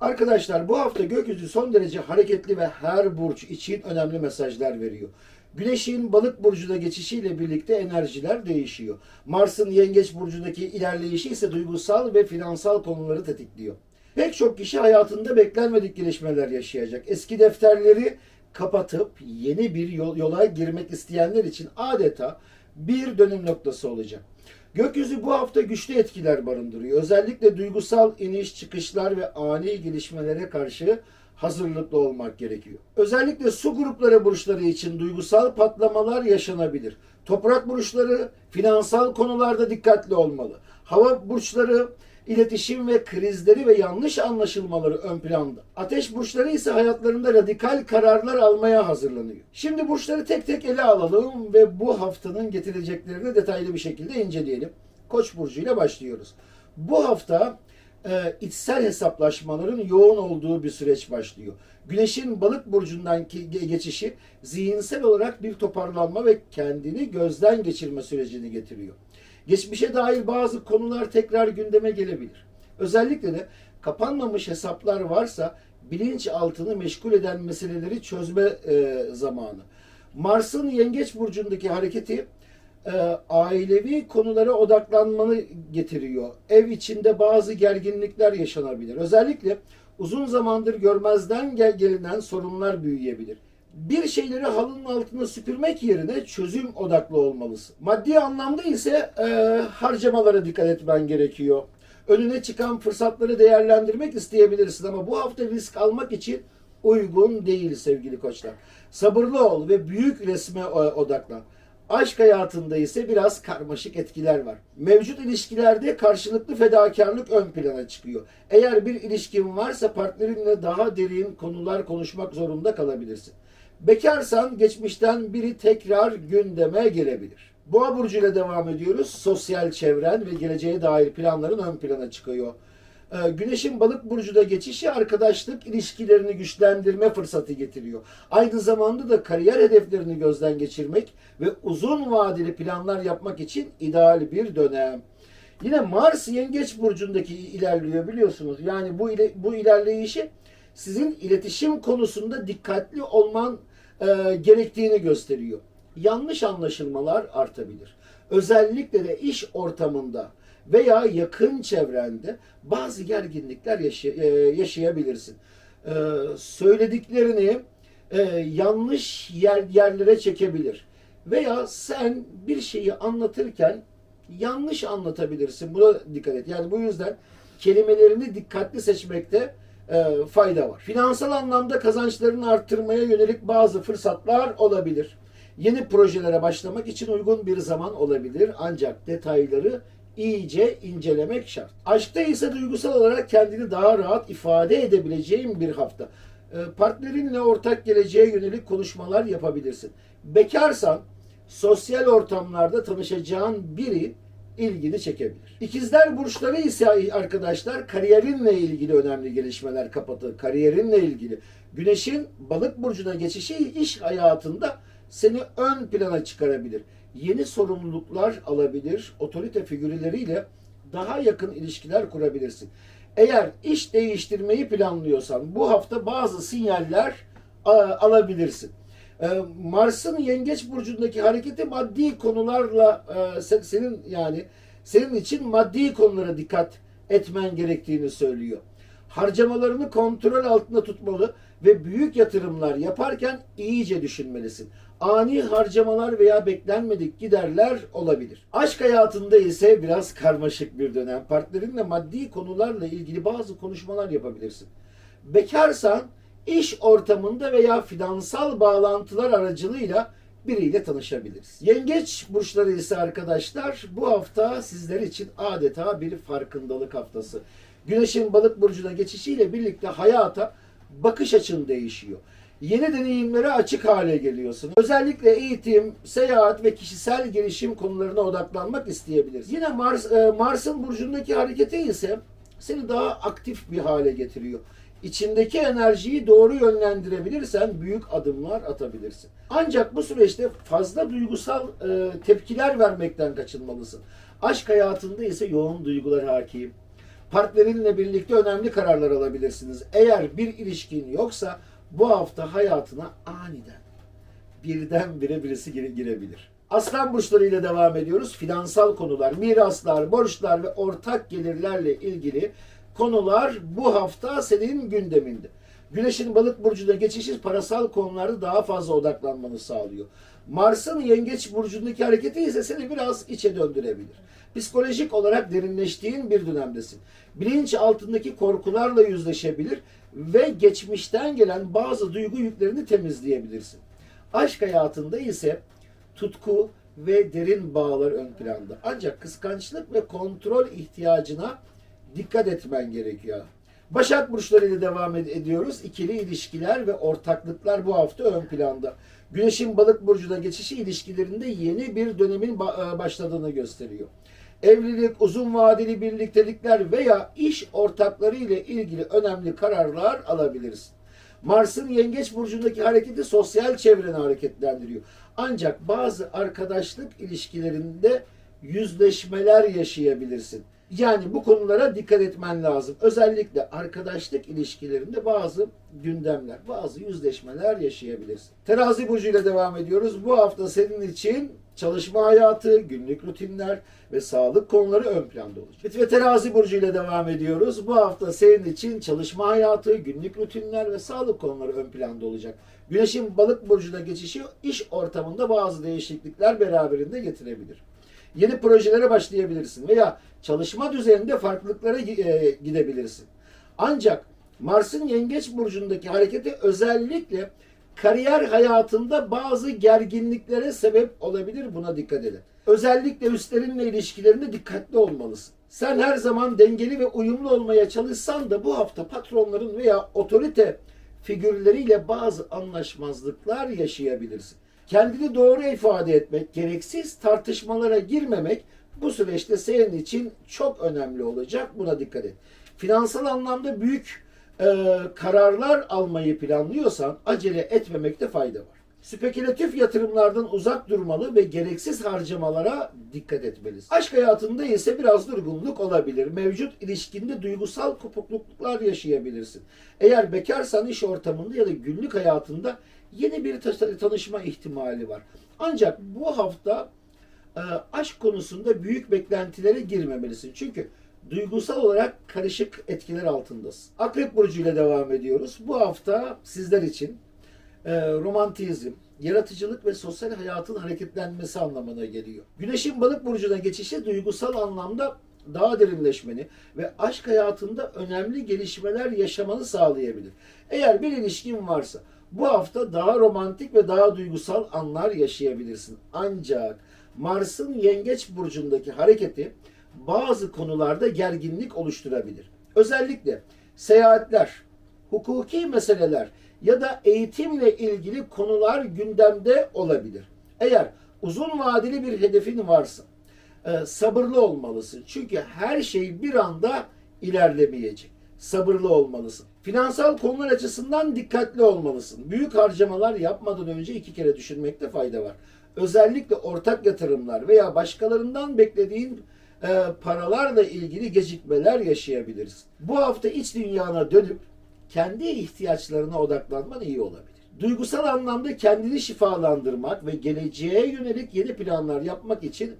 Arkadaşlar bu hafta gökyüzü son derece hareketli ve her burç için önemli mesajlar veriyor. Güneşin balık burcuna geçişiyle birlikte enerjiler değişiyor. Mars'ın yengeç burcundaki ilerleyişi ise duygusal ve finansal konuları tetikliyor. Pek çok kişi hayatında beklenmedik gelişmeler yaşayacak. Eski defterleri kapatıp yeni bir yol- yola girmek isteyenler için adeta bir dönüm noktası olacak. Gökyüzü bu hafta güçlü etkiler barındırıyor. Özellikle duygusal iniş çıkışlar ve ani gelişmelere karşı hazırlıklı olmak gerekiyor. Özellikle su grupları burçları için duygusal patlamalar yaşanabilir. Toprak burçları finansal konularda dikkatli olmalı. Hava burçları iletişim ve krizleri ve yanlış anlaşılmaları ön planda. Ateş burçları ise hayatlarında radikal kararlar almaya hazırlanıyor. Şimdi burçları tek tek ele alalım ve bu haftanın getireceklerini detaylı bir şekilde inceleyelim. Koç burcuyla başlıyoruz. Bu hafta e, içsel hesaplaşmaların yoğun olduğu bir süreç başlıyor. Güneşin balık burcundan geçişi zihinsel olarak bir toparlanma ve kendini gözden geçirme sürecini getiriyor. Geçmişe dair bazı konular tekrar gündeme gelebilir. Özellikle de kapanmamış hesaplar varsa bilinçaltını meşgul eden meseleleri çözme e, zamanı. Mars'ın Yengeç burcundaki hareketi e, ailevi konulara odaklanmanı getiriyor. Ev içinde bazı gerginlikler yaşanabilir. Özellikle uzun zamandır görmezden gel gelinen sorunlar büyüyebilir. Bir şeyleri halının altına süpürmek yerine çözüm odaklı olmalısın. Maddi anlamda ise e, harcamalara dikkat etmen gerekiyor. Önüne çıkan fırsatları değerlendirmek isteyebilirsin ama bu hafta risk almak için uygun değil sevgili koçlar. Sabırlı ol ve büyük resme e, odaklan. Aşk hayatında ise biraz karmaşık etkiler var. Mevcut ilişkilerde karşılıklı fedakarlık ön plana çıkıyor. Eğer bir ilişkin varsa partnerinle daha derin konular konuşmak zorunda kalabilirsin. Bekarsan geçmişten biri tekrar gündeme gelebilir. Boğa burcuyla devam ediyoruz. Sosyal çevren ve geleceğe dair planların ön plana çıkıyor. Ee, Güneşin balık burcuna geçişi arkadaşlık ilişkilerini güçlendirme fırsatı getiriyor. Aynı zamanda da kariyer hedeflerini gözden geçirmek ve uzun vadeli planlar yapmak için ideal bir dönem. Yine Mars Yengeç burcundaki ilerliyor biliyorsunuz. Yani bu ile, bu ilerleyişi sizin iletişim konusunda dikkatli olman e, gerektiğini gösteriyor. Yanlış anlaşılmalar artabilir. Özellikle de iş ortamında veya yakın çevrende bazı gerginlikler yaşay- e, yaşayabilirsin. E, söylediklerini e, yanlış yer, yerlere çekebilir. Veya sen bir şeyi anlatırken yanlış anlatabilirsin. Buna dikkat et. Yani bu yüzden kelimelerini dikkatli seçmekte e, fayda var. Finansal anlamda kazançlarını arttırmaya yönelik bazı fırsatlar olabilir. Yeni projelere başlamak için uygun bir zaman olabilir ancak detayları iyice incelemek şart. Aşkta ise duygusal olarak kendini daha rahat ifade edebileceğin bir hafta. E, Partnerinle ortak geleceğe yönelik konuşmalar yapabilirsin. Bekarsan sosyal ortamlarda tanışacağın biri ilgini çekebilir. İkizler burçları ise arkadaşlar kariyerinle ilgili önemli gelişmeler kapatır. Kariyerinle ilgili. Güneşin balık burcuna geçişi iş hayatında seni ön plana çıkarabilir. Yeni sorumluluklar alabilir. Otorite figürleriyle daha yakın ilişkiler kurabilirsin. Eğer iş değiştirmeyi planlıyorsan bu hafta bazı sinyaller a, alabilirsin. Ee, Mars'ın Yengeç burcundaki hareketi maddi konularla e, se- senin yani senin için maddi konulara dikkat etmen gerektiğini söylüyor. Harcamalarını kontrol altında tutmalı ve büyük yatırımlar yaparken iyice düşünmelisin. Ani harcamalar veya beklenmedik giderler olabilir. Aşk hayatında ise biraz karmaşık bir dönem. Partnerinle maddi konularla ilgili bazı konuşmalar yapabilirsin. Bekarsan iş ortamında veya finansal bağlantılar aracılığıyla biriyle tanışabiliriz. Yengeç burçları ise arkadaşlar bu hafta sizler için adeta bir farkındalık haftası. Güneşin balık burcuna geçişiyle birlikte hayata bakış açın değişiyor. Yeni deneyimlere açık hale geliyorsun. Özellikle eğitim, seyahat ve kişisel gelişim konularına odaklanmak isteyebilirsin. Yine Mars, e, Mars'ın burcundaki hareketi ise seni daha aktif bir hale getiriyor. İçindeki enerjiyi doğru yönlendirebilirsen büyük adımlar atabilirsin. Ancak bu süreçte fazla duygusal e, tepkiler vermekten kaçınmalısın. Aşk hayatında ise yoğun duygular hakim. Partnerinle birlikte önemli kararlar alabilirsiniz. Eğer bir ilişkin yoksa bu hafta hayatına aniden birdenbire birisi gire- girebilir. Aslan burçları devam ediyoruz. Finansal konular, miraslar, borçlar ve ortak gelirlerle ilgili konular bu hafta senin gündeminde. Güneşin balık burcuna geçişi parasal konularda daha fazla odaklanmanı sağlıyor. Mars'ın yengeç burcundaki hareketi ise seni biraz içe döndürebilir. Psikolojik olarak derinleştiğin bir dönemdesin. Bilinç altındaki korkularla yüzleşebilir ve geçmişten gelen bazı duygu yüklerini temizleyebilirsin. Aşk hayatında ise tutku ve derin bağlar ön planda. Ancak kıskançlık ve kontrol ihtiyacına dikkat etmen gerekiyor. Başak burçları ile devam ed- ediyoruz. İkili ilişkiler ve ortaklıklar bu hafta ön planda. Güneşin balık burcuna geçişi ilişkilerinde yeni bir dönemin ba- e, başladığını gösteriyor. Evlilik, uzun vadeli birliktelikler veya iş ortakları ile ilgili önemli kararlar alabilirsin. Mars'ın Yengeç burcundaki hareketi sosyal çevreni hareketlendiriyor. Ancak bazı arkadaşlık ilişkilerinde yüzleşmeler yaşayabilirsin. Yani bu konulara dikkat etmen lazım. Özellikle arkadaşlık ilişkilerinde bazı gündemler, bazı yüzleşmeler yaşayabilirsin. Terazi burcuyla devam ediyoruz. Bu hafta senin için çalışma hayatı, günlük rutinler ve sağlık konuları ön planda olacak. Ve terazi burcuyla devam ediyoruz. Bu hafta senin için çalışma hayatı, günlük rutinler ve sağlık konuları ön planda olacak. Güneşin balık burcuna geçişi iş ortamında bazı değişiklikler beraberinde getirebilir. Yeni projelere başlayabilirsin veya çalışma düzeninde farklılıklara e, gidebilirsin. Ancak Mars'ın Yengeç burcundaki hareketi özellikle kariyer hayatında bazı gerginliklere sebep olabilir. Buna dikkat edin. Özellikle üstlerinle ilişkilerinde dikkatli olmalısın. Sen her zaman dengeli ve uyumlu olmaya çalışsan da bu hafta patronların veya otorite figürleriyle bazı anlaşmazlıklar yaşayabilirsin. Kendini doğru ifade etmek, gereksiz tartışmalara girmemek bu süreçte senin için çok önemli olacak. Buna dikkat et. Finansal anlamda büyük e, kararlar almayı planlıyorsan acele etmemekte fayda var. Spekülatif yatırımlardan uzak durmalı ve gereksiz harcamalara dikkat etmelisin. Aşk hayatında ise biraz durgunluk olabilir. Mevcut ilişkinde duygusal kopukluklar yaşayabilirsin. Eğer bekarsan iş ortamında ya da günlük hayatında yeni bir ta- tanışma ihtimali var. Ancak bu hafta e, aşk konusunda büyük beklentilere girmemelisin. Çünkü duygusal olarak karışık etkiler altındasın. Akrep Burcu ile devam ediyoruz. Bu hafta sizler için e, romantizm, yaratıcılık ve sosyal hayatın hareketlenmesi anlamına geliyor. Güneşin balık burcuna geçişi duygusal anlamda daha derinleşmeni ve aşk hayatında önemli gelişmeler yaşamanı sağlayabilir. Eğer bir ilişkin varsa bu hafta daha romantik ve daha duygusal anlar yaşayabilirsin. Ancak Mars'ın Yengeç burcundaki hareketi bazı konularda gerginlik oluşturabilir. Özellikle seyahatler, hukuki meseleler ya da eğitimle ilgili konular gündemde olabilir. Eğer uzun vadeli bir hedefin varsa e, sabırlı olmalısın. Çünkü her şey bir anda ilerlemeyecek. Sabırlı olmalısın. Finansal konular açısından dikkatli olmalısın. Büyük harcamalar yapmadan önce iki kere düşünmekte fayda var. Özellikle ortak yatırımlar veya başkalarından beklediğin e, paralarla ilgili gecikmeler yaşayabiliriz. Bu hafta iç dünyana dönüp kendi ihtiyaçlarına odaklanman iyi olabilir. Duygusal anlamda kendini şifalandırmak ve geleceğe yönelik yeni planlar yapmak için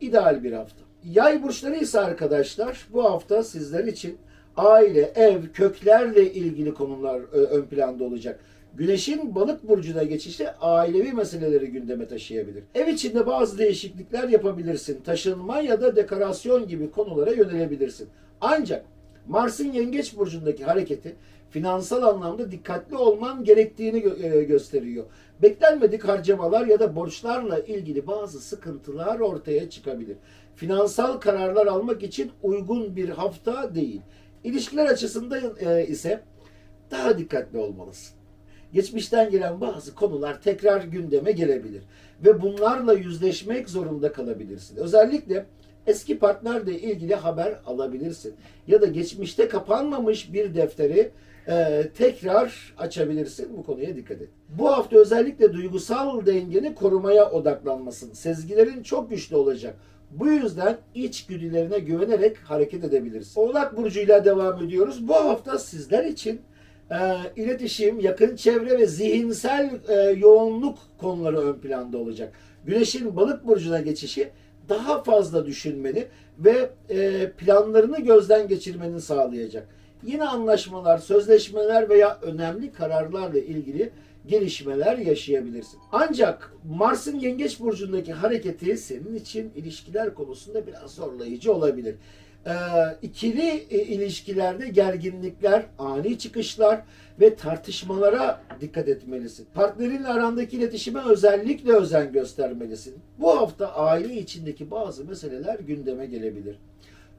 ideal bir hafta. Yay burçları ise arkadaşlar bu hafta sizler için aile, ev, köklerle ilgili konular e, ön planda olacak. Güneşin balık burcuna geçişi ailevi meseleleri gündeme taşıyabilir. Ev içinde bazı değişiklikler yapabilirsin. Taşınma ya da dekorasyon gibi konulara yönelebilirsin. Ancak Mars'ın yengeç burcundaki hareketi finansal anlamda dikkatli olman gerektiğini e, gösteriyor. Beklenmedik harcamalar ya da borçlarla ilgili bazı sıkıntılar ortaya çıkabilir. Finansal kararlar almak için uygun bir hafta değil. İlişkiler açısından e, ise daha dikkatli olmalısın. Geçmişten gelen bazı konular tekrar gündeme gelebilir ve bunlarla yüzleşmek zorunda kalabilirsin. Özellikle eski partnerle ilgili haber alabilirsin ya da geçmişte kapanmamış bir defteri e, tekrar açabilirsin. Bu konuya dikkat et. Bu hafta özellikle duygusal dengeni korumaya odaklanmasın. Sezgilerin çok güçlü olacak. Bu yüzden içgüdülerine güvenerek hareket edebilirsin. Oğlak burcuyla devam ediyoruz. Bu hafta sizler için e, iletişim, yakın çevre ve zihinsel e, yoğunluk konuları ön planda olacak. Güneşin balık burcuna geçişi daha fazla düşünmeni ve e, planlarını gözden geçirmeni sağlayacak. Yine anlaşmalar, sözleşmeler veya önemli kararlarla ilgili gelişmeler yaşayabilirsin. Ancak Mars'ın Yengeç burcundaki hareketi senin için ilişkiler konusunda biraz zorlayıcı olabilir. Ee, ikili e, ilişkilerde gerginlikler, ani çıkışlar ve tartışmalara dikkat etmelisin. Partnerinle arandaki iletişime özellikle özen göstermelisin. Bu hafta aile içindeki bazı meseleler gündeme gelebilir.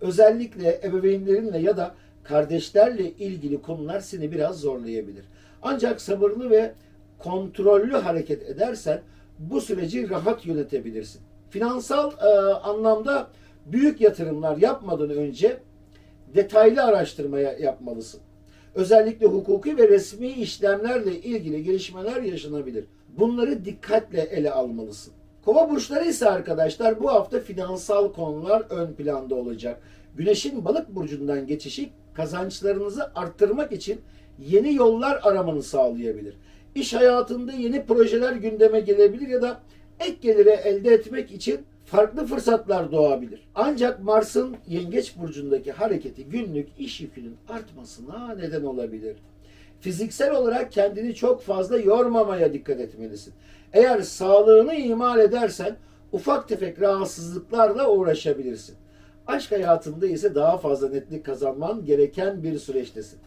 Özellikle ebeveynlerinle ya da kardeşlerle ilgili konular seni biraz zorlayabilir. Ancak sabırlı ve kontrollü hareket edersen bu süreci rahat yönetebilirsin. Finansal e, anlamda büyük yatırımlar yapmadan önce detaylı araştırma ya- yapmalısın. Özellikle hukuki ve resmi işlemlerle ilgili gelişmeler yaşanabilir. Bunları dikkatle ele almalısın. Kova burçları ise arkadaşlar bu hafta finansal konular ön planda olacak. Güneşin balık burcundan geçişi kazançlarınızı arttırmak için yeni yollar aramanı sağlayabilir. İş hayatında yeni projeler gündeme gelebilir ya da ek geliri elde etmek için farklı fırsatlar doğabilir. Ancak Mars'ın Yengeç burcundaki hareketi günlük iş yükünün artmasına neden olabilir. Fiziksel olarak kendini çok fazla yormamaya dikkat etmelisin. Eğer sağlığını ihmal edersen ufak tefek rahatsızlıklarla uğraşabilirsin. Aşk hayatında ise daha fazla netlik kazanman gereken bir süreçtesin.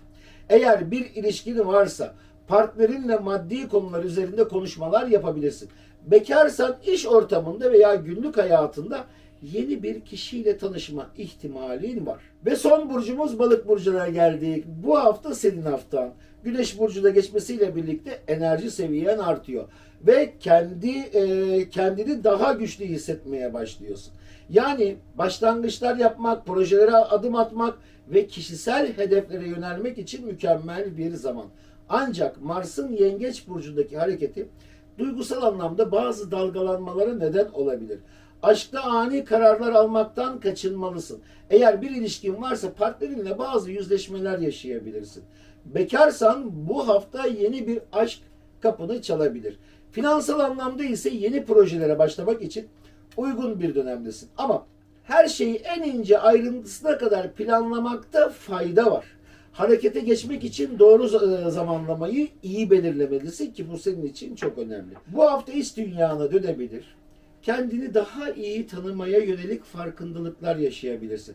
Eğer bir ilişkin varsa partnerinle maddi konular üzerinde konuşmalar yapabilirsin. Bekarsan iş ortamında veya günlük hayatında yeni bir kişiyle tanışma ihtimalin var. Ve son burcumuz balık burcuna geldik. Bu hafta senin haftan. Güneş burcuna geçmesiyle birlikte enerji seviyen artıyor ve kendi e, kendini daha güçlü hissetmeye başlıyorsun. Yani başlangıçlar yapmak, projelere adım atmak ve kişisel hedeflere yönelmek için mükemmel bir zaman. Ancak Mars'ın Yengeç burcundaki hareketi duygusal anlamda bazı dalgalanmalara neden olabilir. Aşkta ani kararlar almaktan kaçınmalısın. Eğer bir ilişkin varsa partnerinle bazı yüzleşmeler yaşayabilirsin. Bekarsan bu hafta yeni bir aşk kapını çalabilir. Finansal anlamda ise yeni projelere başlamak için uygun bir dönemdesin. Ama her şeyi en ince ayrıntısına kadar planlamakta fayda var. Harekete geçmek için doğru za- zamanlamayı iyi belirlemelisin ki bu senin için çok önemli. Bu hafta iç dünyana dönebilir. Kendini daha iyi tanımaya yönelik farkındalıklar yaşayabilirsin.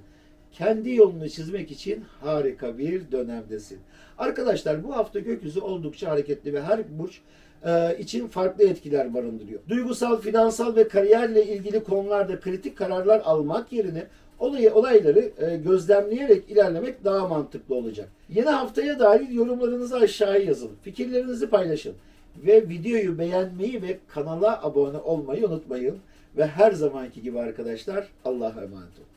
Kendi yolunu çizmek için harika bir dönemdesin. Arkadaşlar bu hafta gökyüzü oldukça hareketli ve her burç e, için farklı etkiler barındırıyor. Duygusal, finansal ve kariyerle ilgili konularda kritik kararlar almak yerine olayı olayları e, gözlemleyerek ilerlemek daha mantıklı olacak. Yeni haftaya dair yorumlarınızı aşağıya yazın. Fikirlerinizi paylaşın ve videoyu beğenmeyi ve kanala abone olmayı unutmayın. Ve her zamanki gibi arkadaşlar Allah'a emanet olun.